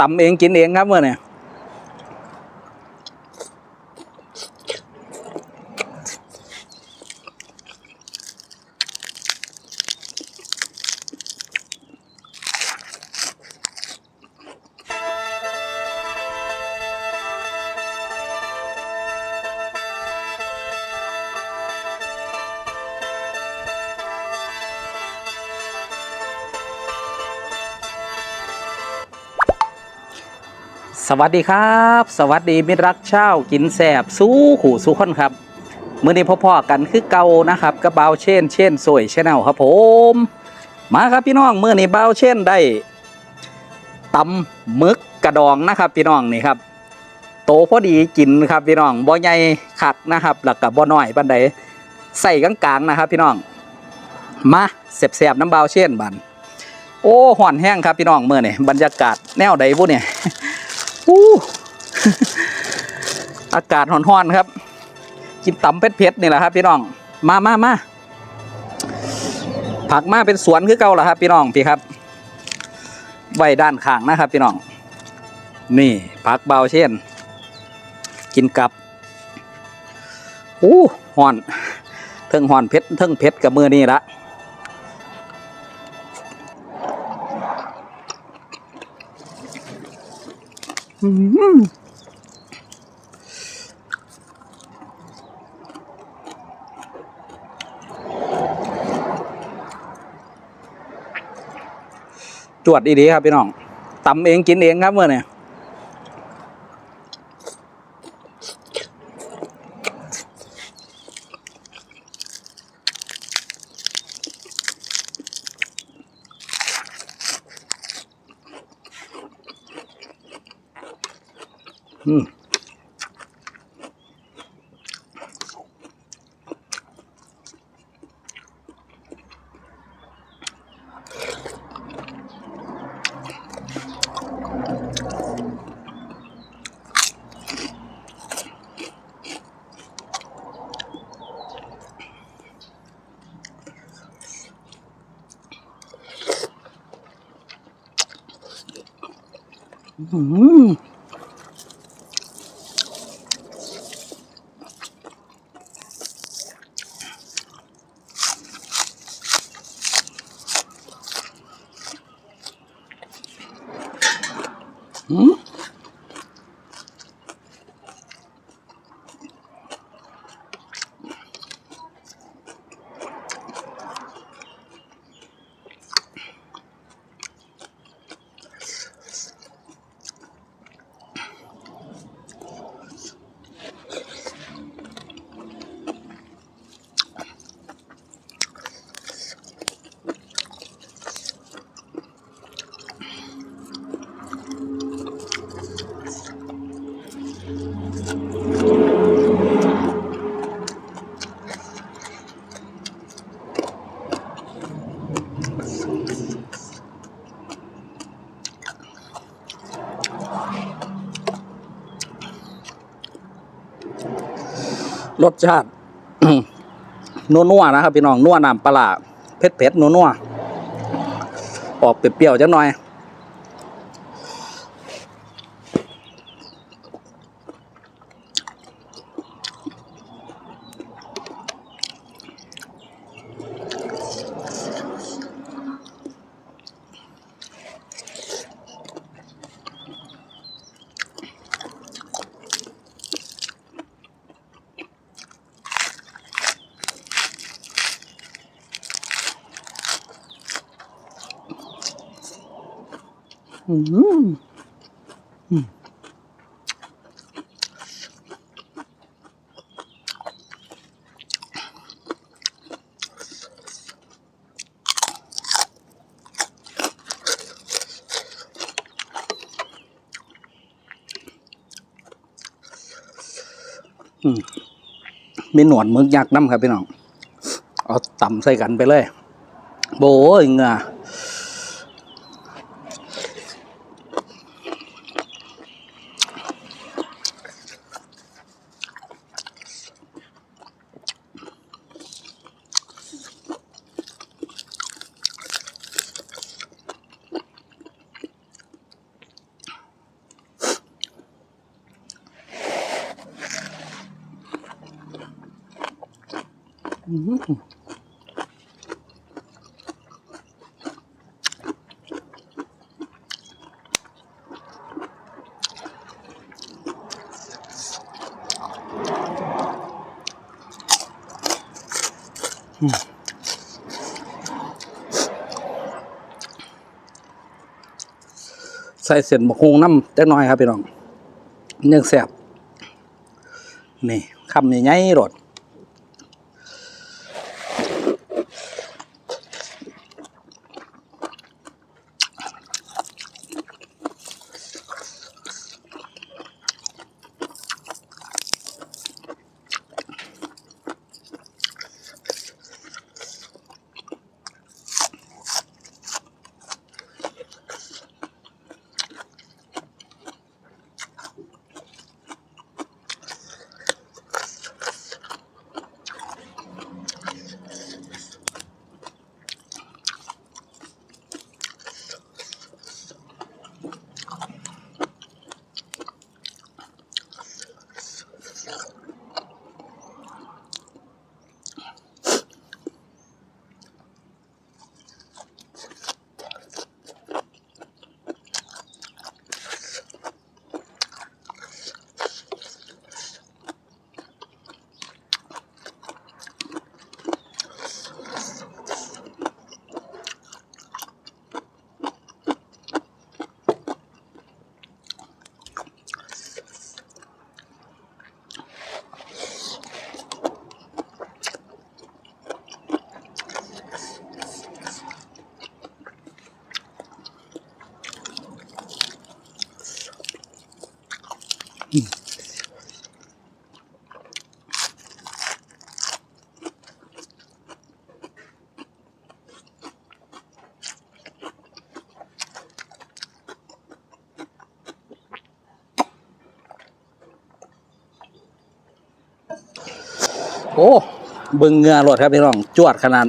ตำเองกินเองครับเมื่อเนี่ย สวัสดีครับ สวัสดีมิตรรักเช่ากินแสบสู้ขู่สู้คนครับมื่อนี้พ่อๆกันคือเก่านะครับกระเบาเช่น เช่นสวยชแนลครับผม มาครับพี่น้องมื่อนี้เบาเช่นได้ตำหมึกกระดองนะครับ พี่น้องนี่ครับ โตพอดีกินครับพี่น้องบ่ใหญ่คักนะครับแล้วก็บ่น้อยปานใดใส่กลางๆนะครับ พี่น้องมาเสียบๆน้ำเบาเช่นบันโอ้ห่อนแห้งครับพี่น้องเมื่อนี่บรรยากาศแนวใดบุเนี่ย อู้อากาศร้อนๆครับ กินตำเผ็ดๆนี่แหละครับ พี่น้อง มามามาผักมาเป็นสวนคือเก่าแล้วครับ พี่น้องพี่ครับไว้ด้านข้างนะครับ พี่น้อง นี่ผักเบาเช่น กินกับอู้ห่อนเทิงห่อนเผ็ดเทิงเผ็ดกับมือนี่ละ จวดดีๆครับพี่น้องตำเองกินเองครับเมื่อเนี่ย อืม รสชาตินัวนัวนะครับ พี่น้องนัวน้ำปลาเผ็ดเผ็ดๆนัวออกเปรี้ยวๆจังหน่อย อืมอืมอืมมีหนวดมึกยักษ์น้ำครับพี่น้อง เอาต่ำใส่กันไปเลย โบยเงา อืมใส่เส้นบะฮงน้ำจักหน่อยครับพี่น้องเนื้อแซ่บนี่คำใหญ่ๆรส โอ้ เบึงเงือรดครับพี่น้อง จวดขนาด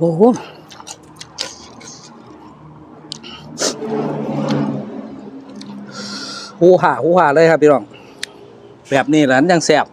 โอ้โหหูหาหูหาเลยครับพี่น้อง แบบนี้แหละยังแสบ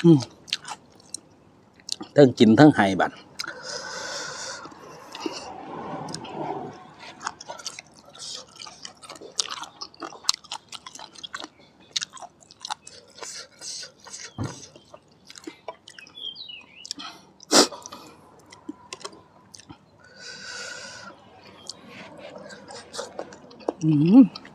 ทั้งกินทั้งไห้บัดอืม